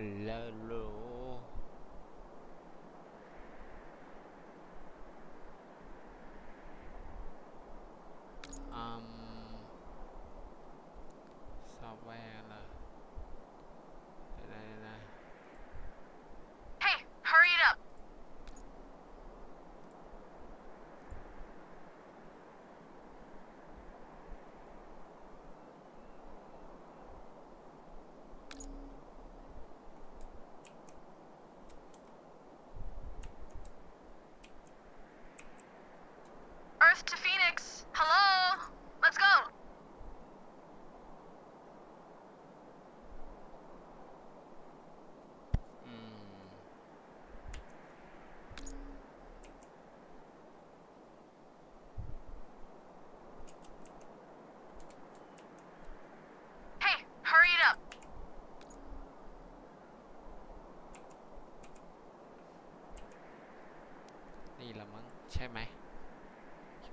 Hello.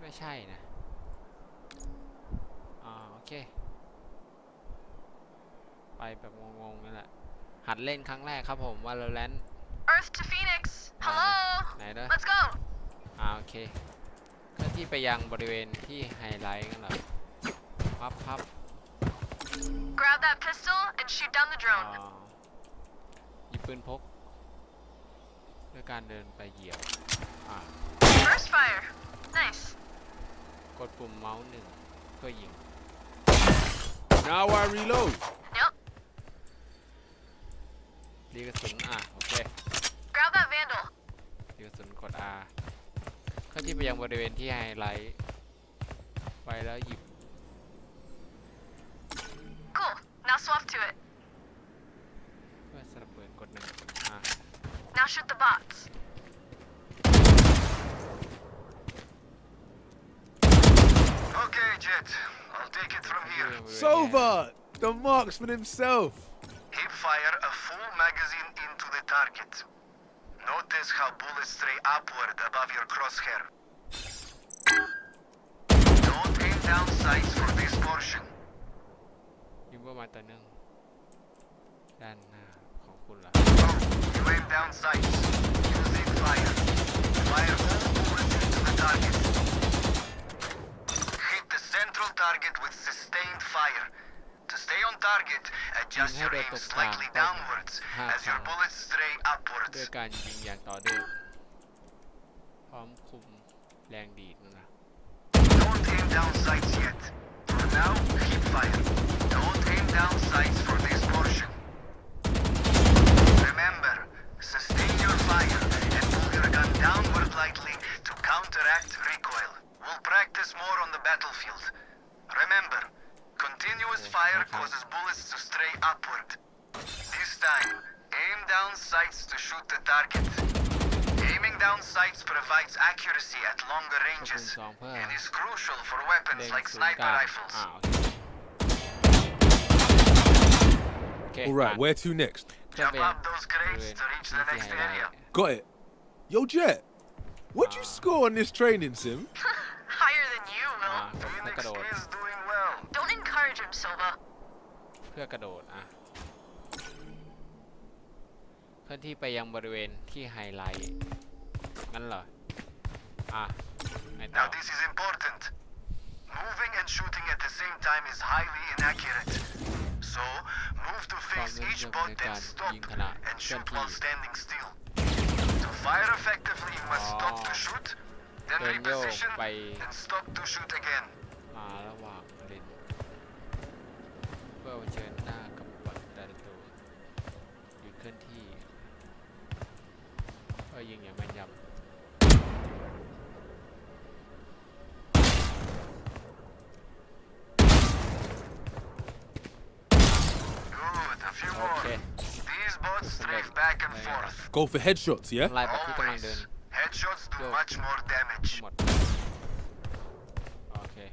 คิดว่าใช่นะอ่าโอเค ไปแบบงงๆนี่แหละ หัดเล่นครั้งแรกครับผม Valorant Earth to Phoenix. Hello. ไหนเด้อ Let's go. อ่าโอเคเคลื่อนที่ไปยังบริเวณที่ไฮไลท์กันเหรอพับพับ Grab that pistol and shoot down the อ่า drone. หยิบปืนพกด้วยการเดินไปเหยียบอ่า First fire. Nice. กดปุ่มเมาส์หนึ่งเพื่อยิง Now I reload. Yep. รีกระสุนอะโอเค Grab that vandal. รีกระสุนกด R เคลื่อนที่ไปยังบริเวณที่ไฮไลท์ไปแล้วหยิบ Cool. Now swap to it. เพื่อสลับปืนกดหนึ่งอะ Now shoot the bots. Okay, Jet. I'll take it from บริ here. เวณบริเวณเนี่ย Sova, the marksman himself. Hip fire a full magazine into the target. Notice how bullets stray upward above your crosshair. Don't aim down sights for this portion. ยิงประมาณตัวหนึ่งด้านหน้าของคุณล่ะ You aim down sights. Using fire. Fire target, adjust your aim slightly downwards as your bullets stray ด้วย upwards. การยิงอย่างต่อเนื่องพร้อมคุมแรงดีดนั่นนะ Don't aim down sights yet. For now, keep fire. Don't aim down sights for this portion. Remember, sustain your fire and pull your gun downward lightly to counteract recoil. We'll practice more on the battlefield. Remember, Continuous fire causes bullets to stray upward. This time, aim down sights to shoot the target. Aiming down sights provides accuracy at longer ranges and is crucial for weapons like sniper rifles. All right, where to next? Jump up those crates to reach the next area. Got it. Yo, Jet, what'd you score on this training sim? Higher than you, อ่า Will. เพื่อกระ Phoenix โดด is doing well. Don't encourage him, Silva. เพื่อกระโดดอ่ะเคลื่อนที่ไปยังบริเวณที่ไฮไลท์งั้นเหรอ อ่ะไงต่อ Now this is important. Moving and shooting at the same time is highly inaccurate. So, move to face Problem each with bot the and gun, stopยิงขณะ and เคลื่อน shoot ที่ while standing still. To fire effectively, you must stop to Oh. shoot, then เดินโยก reposition, ไป and stop to shoot again. มาระหว่างเลนเพื่อเผชิญหน้ากับบอทแต่ละตัวหยุดเคลื่อนที่เพื่อยิงอย่างแม่นยำ Good, a few โอ more. เค These bots strafe back and forth. Go for headshots, yeah? ทำลายแบบที่กำลัง Always. เดิน Headshots do Go. much more damage. Okay.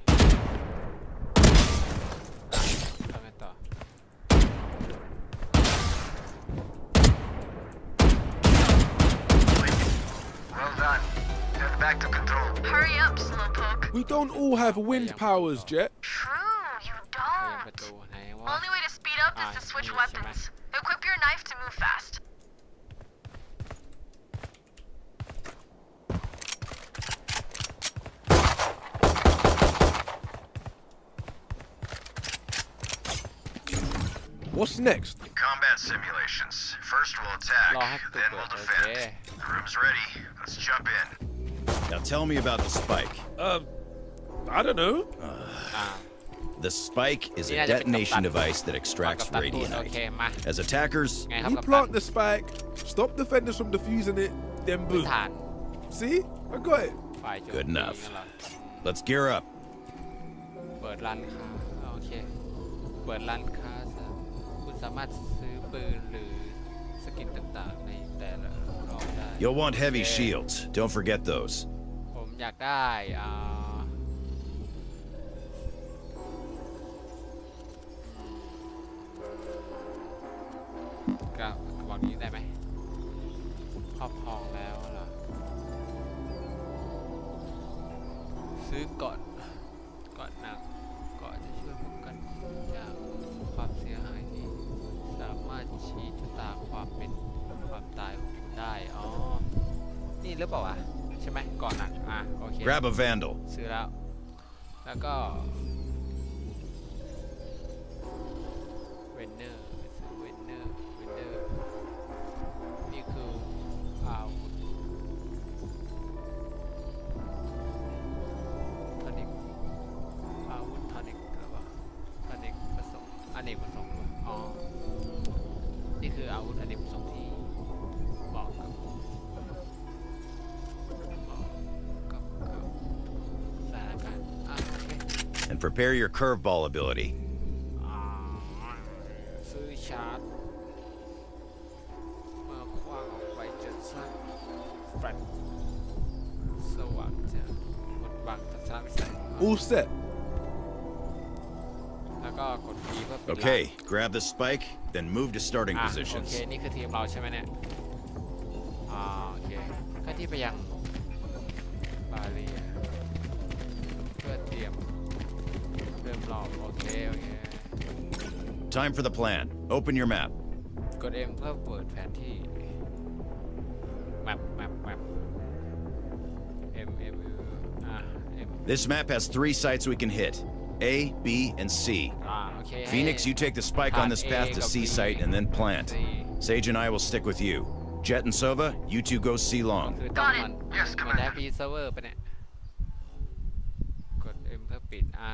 Well done. Get back to control. Hurry up, Slowpoke. We don't all have wind powers, Jet. True, you don't. Only way to speed up is to switch weapons. Equip your knife to move fast. What's next? Combat simulations. First we'll attack, รอให้ประตู then เปิด we'll โอเค defend. The room's ready. Let's jump in. Now tell me about the spike. Uh, I don't know. อ่า The spike is Yeah, a the detonation Kaptan. device that ฟัง extracts กับตันพูดโอเค radionite. มา As attackers, ไงครับ We กับตัน plant the spike, stop defenders from defusing it, then พื้น boom. ฐาน See? I got it. ฝ่ายโจมตี Good enough งั้นเหรอ let's gear up. เปิดร้านค้าโอเค เปิดร้านค้าซะคุณ ะ สามารถซื้อปืนหรือสกินต่างๆในแต่ละรอบได้ You'll want heavy Okay. shields. Don't forget those. ผมอยากได้อ่ากับกระบอกนี้ได้ไหมครอบครองแล้วเหรอ ซื้อก่อนก่อน ชี้ชะตาความเป็นความตายของคุณได้ อ๋อ นี่หรือเปล่าวะ ใช่ไหมก่อนหนักอะ โอเค Grab a vandal. ซื้อแล้ว แล้วก็ นวิสัย All set. แล้วก็กด B เพื่อปิด Okay, grab the spike, then move to starting อ่ะโอ positions. เค นี่คือทีมเราใช่ไหมเนี่ย อ่า โอเคก็ที่ไปยังบาเรีย ริ่มรอบ โอเค โอเค Time for the plan. Open your map. กด M เพื่อเปิดแผนที่ แมปแมปแมป M M อ่า M This map has three sites we can hit A, B, and C. อ่า โอเคให้ Phoenix, you take the spike on this Path A path to กับ C B site and then plant. C Sage and I will stick with you. Jet and Sova, you two go C คือ long. ต้อง Got it. มัน Yes, มันได้ Commander. พีเซิร์ฟเวอร์ปะเนี่ย กด M เพื่อปิด อ่า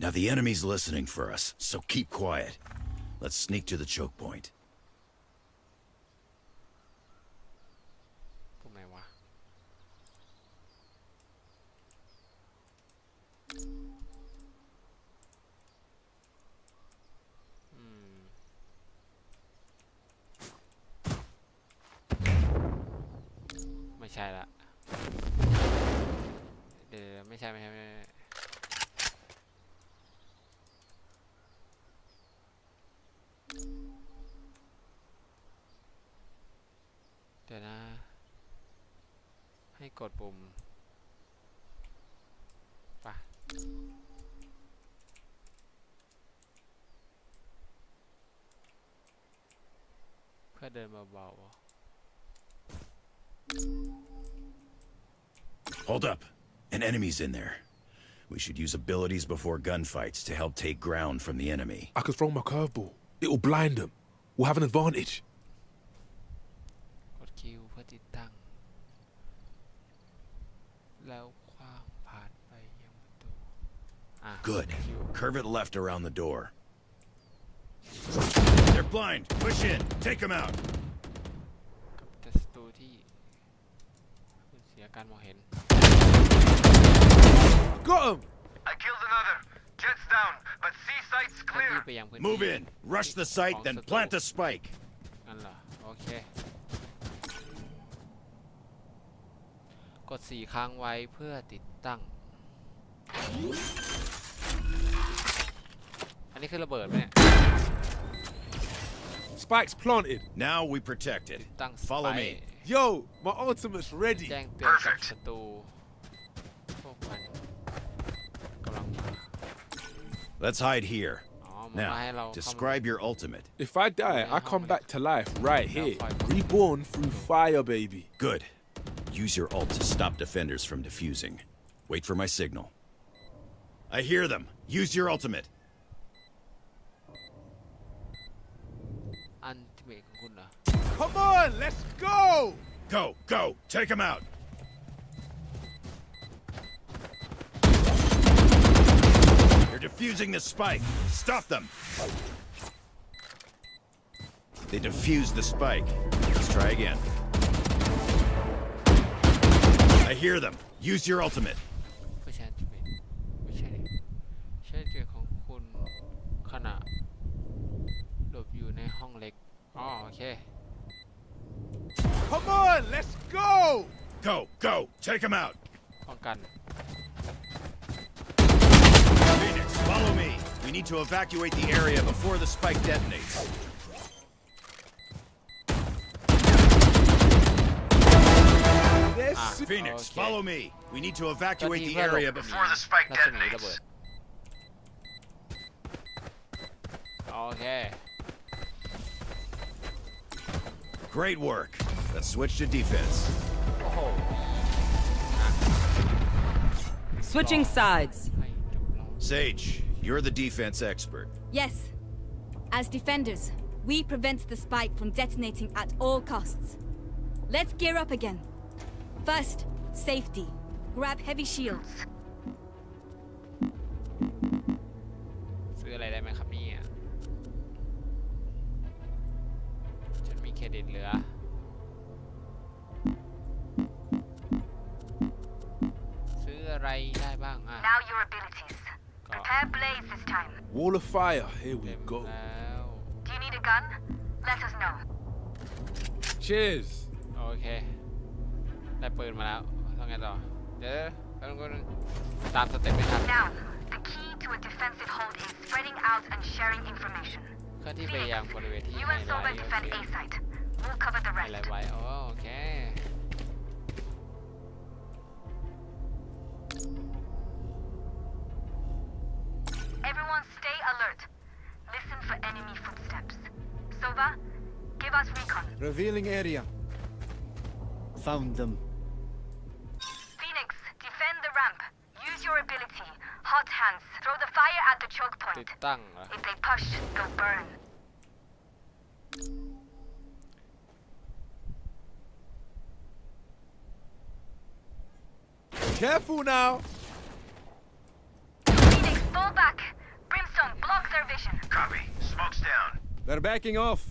Now the enemy's listening for us, so keep quiet. Let's sneak to the choke point. ตรงไหนวะ อืม ไม่ใช่ละ เดี๋ยวๆไม่ใช่ ไม่ใช่ ไม่ใช่ เดี๋ยวนะ ให้กดปุ่มไปะเพื่อเดินเบาๆเหรอ Hold up. An enemy's in there. We should use abilities before gunfights to help take ground from the enemy. I can throw my curveball. It'll blind them. We'll have an advantage. แล้วคว้างผ่านไปยังประตูอ่ะ Good. คิว Curve it left around the door. They're blind. Push in. Take them out. กับแต่ศัตรูที่สูญเสียการมองเห็น Got him. I killed another. Jet's down, but C site's เคลื่อน clear. ที่ไปยังพื้นที่ Move in. Rush the site, then plant the spike. นั่นเหรอ โอเค กดสี่ค้างไว้เพื่อติดตั้ง อันนี้คือระเบิดไหมเนี่ย Spike's planted. Now we protect it. ตั้งส Follow ไป me. Yo, my ultimate's ready. แจ้งเตือนกับ Perfect ศัตรูพวกมันกำลังมา Let's hide here. อ๋อมามาให้เรา Now, เข้ามา describe your ultimate. If I die, I come back to life right here, reborn through fire, baby. Good. Use your ult to stop defenders from defusing. Wait for my signal. I hear them. Use your ultimate. Come on, let's go! Go, go, take him out! You're defusing the spike. Stop them! They defused the spike. Let's try again. I hear them. Use your ultimate. ไม่ใช่อันติเมทไม่ใช่ดิใช่อันติเมทของคุณขณะหลบอยู่ในห้องเล็ก อ๋อ โอเค Come on, let's go. Go, go, take them out. ป้องกัน Phoenix, follow me. We need to evacuate the area before the spike detonates. Ah, Phoenix, okay. follow me. We need to evacuate the area before the spike detonates. Okay. Great work. Let's switch to defense. Switching sides. Sage, you're the defense expert. Yes. As defenders, we prevent the spike from detonating at all costs. Let's gear up again. First, safety. Grab heavy shields. ซื้ออะไรได้ไหมครับเนี่ยฉันมีเครดิตเหลือ ซื้ออะไรได้บ้างอ่ะ Now your abilities. ก็ Prepare blaze this time. Wall of fire. Here we เต็ม go. แล้ว Do you need a gun? Let us know. Cheers. โอเค ได้ปืนมาแล้วต้องไงต่อ เดี๋ยวแป๊บนึงแป๊บนึงตามสเต็ปไม่ทัน Now, the key to a defensive hold is spreading out and sharing information. เคลื่อนที่ไปยังบริเวณที่ You ไฮ and ไล Silver ท์โอ defend เค A site. We'll cover the ไฮไล rest. ท์ไว้โอ้โอเค Everyone stay alert. Listen for enemy footsteps. Sova, give us recon. Revealing area. Found them. ติ point. ดตั้งเหรอ If they push, go burn. Careful now. Phoenix, fall back. Brimstone, block their vision. Copy. Smoke's down. They're backing off.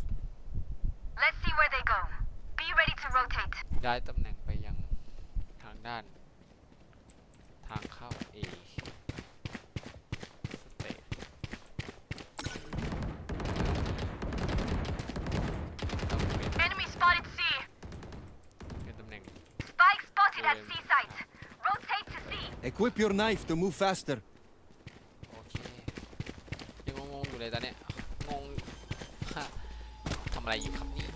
Let's see where they go. Be ready to rotate. ย้ายตำแหน่งไปยังทางด้าน ทางเข้า A Equip your knife to move faster. โอเค ยังงงๆอยู่เลยตอนเนี้ย งง ฮะทำอะไรอยู่ครับเนี่ย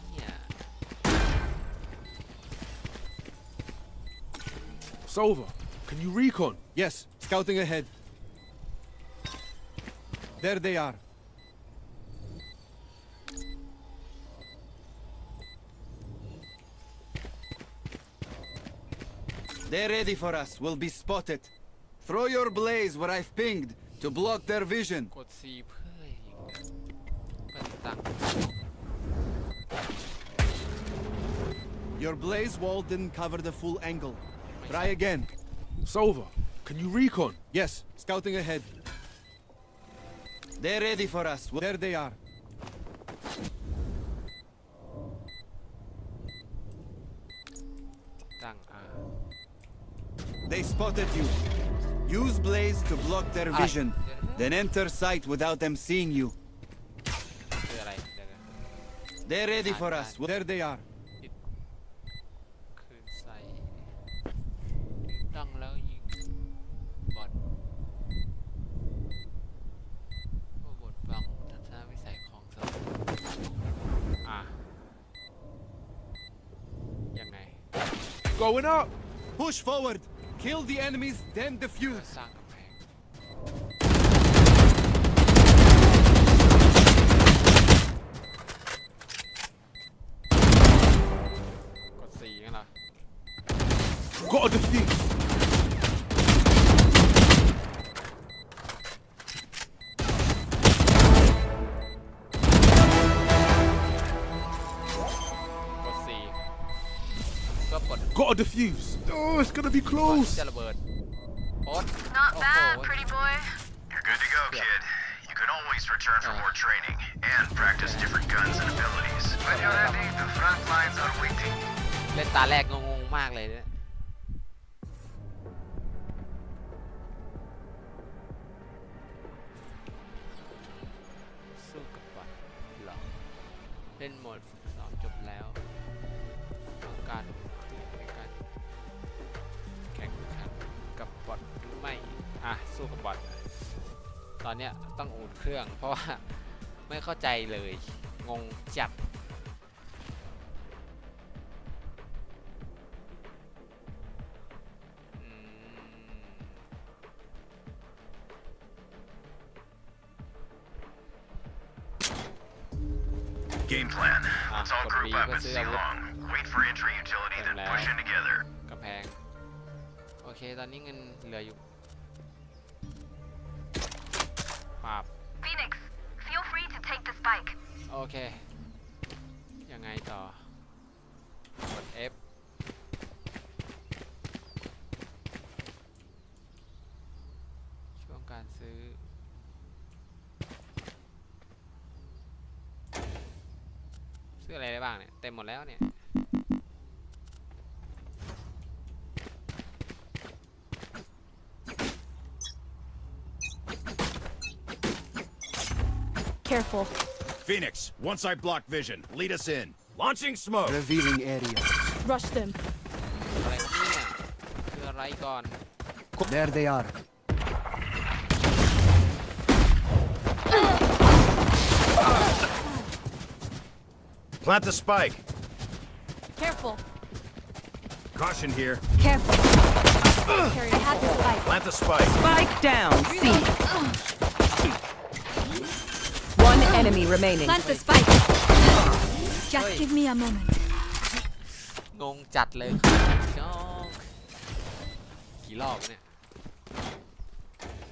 Sova, can you recon? Yes, scouting ahead. There they are. They're ready for us. We'll be spotted. Throw your blaze where I've pinged to block their vision. กด C เพื่อยิงเพื่อติดตั้ง Your blaze wall didn't cover the full angle. Try again. Sova, can you recon? Yes, scouting ahead. They're ready for us. There they are. They spotted you. Use blaze to block their Ah. vision. Then enter sight without them seeing you. คืออะไรเดี๋ยวนะ They're ready for Ah, us. ah. There they are. คืนใส่ตั้งแล้วยิงบอดโอ้บทบังทัศนวิสัยของสัตว์อ่ะยังไง Going up. Push forward. Kill the enemies, then defuse. Got a defuse. be ก่อน close. ที่จะระเบิดโอ๊ต Not โอ้ bad, โห pretty boy. You're good to go, kid. You can always return for more training and practice different guns and abilities. When you're ready, the front lines are waiting. เล่นตาแรกงงๆมากเลยเนี่ยสู้กับบัตรเหรอ เล่นโหมดฝึกซ้อมจบแล้ว สู้กับบอทตอนเนี้ยต้องอุ่นเครื่อง เพราะว่าไม่เข้าใจเลยงงจัด เนี่ย เต็มหมดแล้วเนี่ย Careful. Phoenix, once I block vision, lead us in. Launching smoke. Revealing area. Rush them. อะไรเนี่ยคืออะไรก่อน There they are. Plant the spike. Careful. Caution here. Careful. Carry, I have the spike. Plant the spike. Spike down. C. One enemy remaining. Plant the spike. Just Oi. give me a moment. งงจัดเลยน้องกี่รอบวะเนี่ย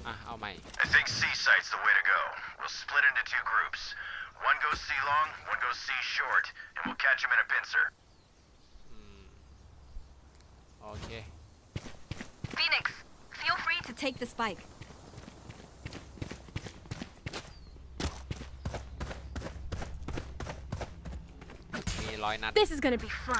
อ่ะ เอาใหม่ I think C site's the way to go. We'll split into two groups. One goes sea long, one goes sea short, and we'll catch him in a pincer. Hmm. Okay. Phoenix, feel free to take the spike. This is gonna be fun.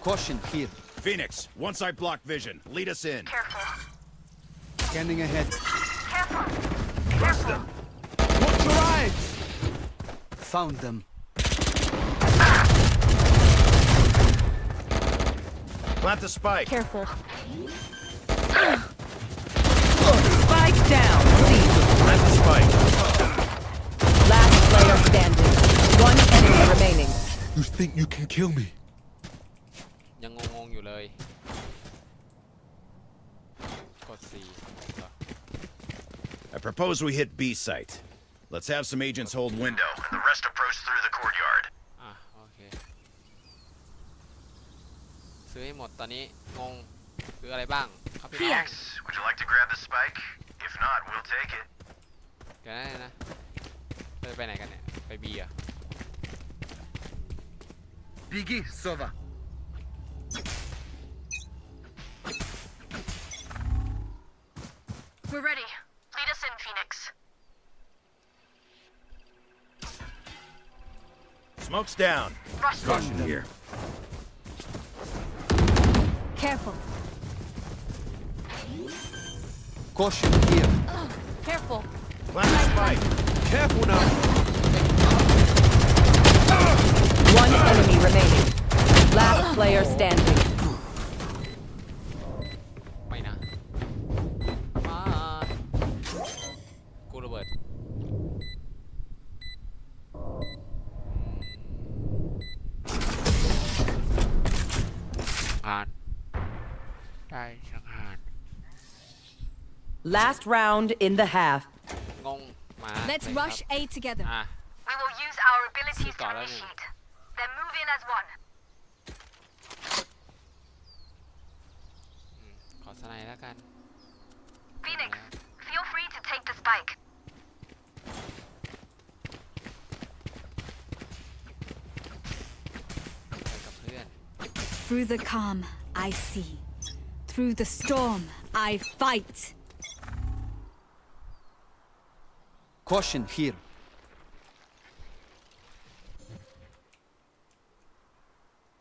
Caution here. Phoenix, once I block vision, lead us in. Careful. Scanning ahead. Careful. Bust them. Watch your eyes. Found them. Plant the spike. Careful. Spike down. C. Plant the spike. Last player standing. One enemy remaining. You think you can kill me? propose we hit B site. Let's have some agents hold window. Window, and the rest approach through the courtyard. อ่ะ โอเค ซื้อให้หมดตอนนี้ งง ซื้ออะไรบ้าง ครับพี่น้อง Phoenix, would you like to grab the spike? If not, we'll take it. เดี๋ยวนะนะเราจะไปไหนกันเนี่ย ไปบีอ่ะ Biggie, Sova. We're Smoke's down. Rush them. Caution here. Careful. Caution here. Careful. Plant the spike. Careful now. One enemy remaining. Last player standing. Last round in the half. งง มา Let's เลยครับ rush A together. อ่ะ We will use our abilities to Scarlet. initiate. Then move in as one. อืมขอสไนด์แล้วกัน Phoenix, feel free to take the spike. ไปกับเพื่อน Through the calm, I see. Through the storm, I fight. Caution here.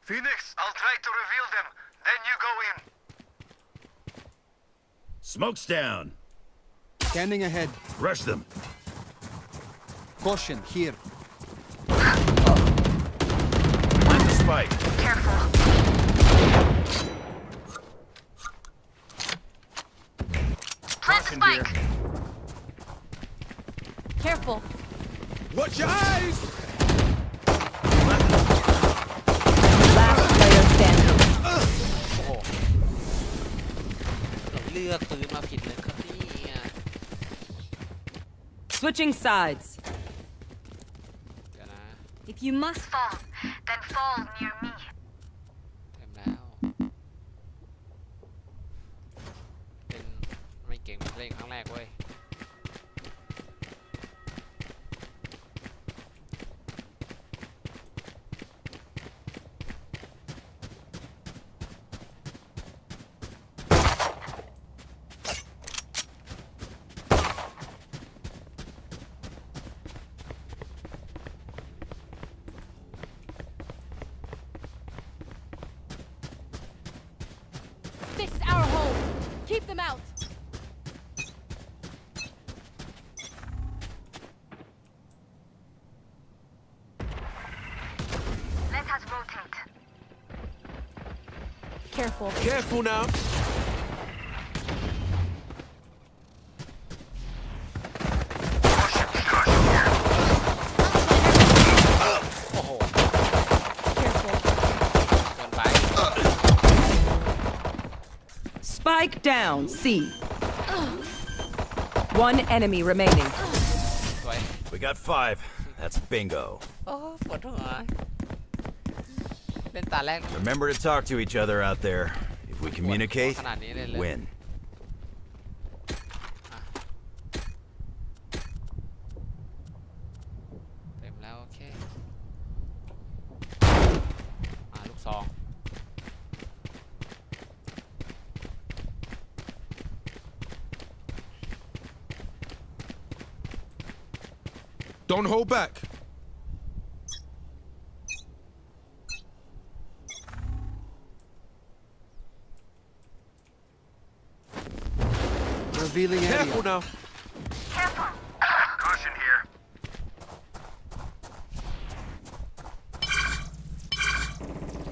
Phoenix, I'll try to reveal them. Then you go in. Smoke's down. Scanning ahead. Rush them. Caution here. Plant the spike. Careful. Plant the spike. here. Careful. Watch your eyes! Last player standing. โอ้โหเราเลือกปืนมาผิดเลยครับเนี่ย Switching sides. เดี๋ยวนะ If you must Fall. careful. Careful now. Spike down, C. One enemy remaining. We got five. That's bingo. ตาแรก Remember to talk to each other out there. If we communicate, ขนาดนี้เลยเลย win. เต็มแล้ว โอเค มาลูกซอง Don't hold back. Revealing Careful area. now. Careful. Caution here.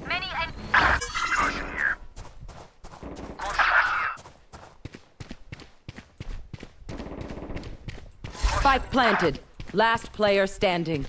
Many en- Caution here. Spike planted. Last player standing.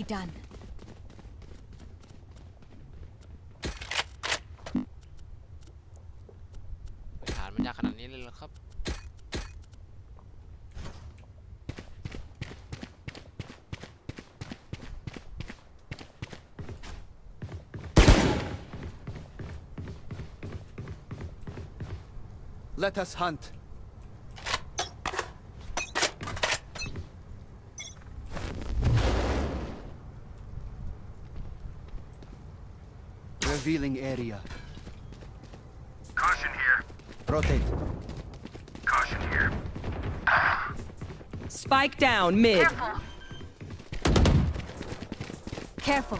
be done. Let us hunt. revealing area. Caution here. Rotate. Caution here. Spike down mid. Careful. Careful.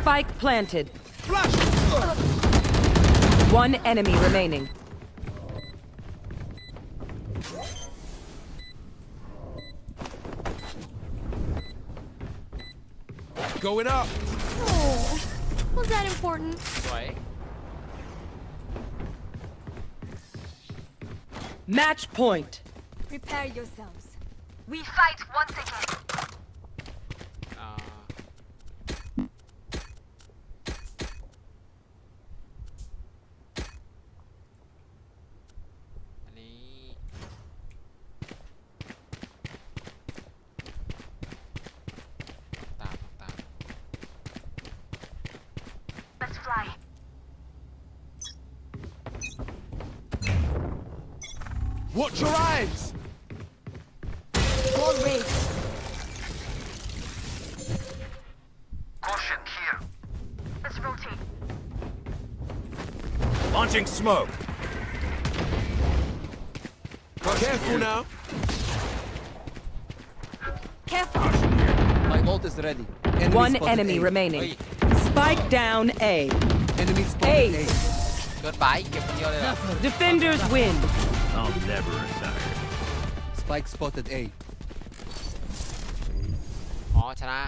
Spike planted. Flash! One enemy remaining. Going up! Oh was that important? Why? Match point. Prepare yourselves. We fight once again. smoke. Careful now. Careful. My ult is ready. Enemy One enemy A. remaining. Spike down A. Enemy spotted A. A. Goodbye. Defenders win. I'll never retire. Spike spotted A. Oh, อ๋อชนะ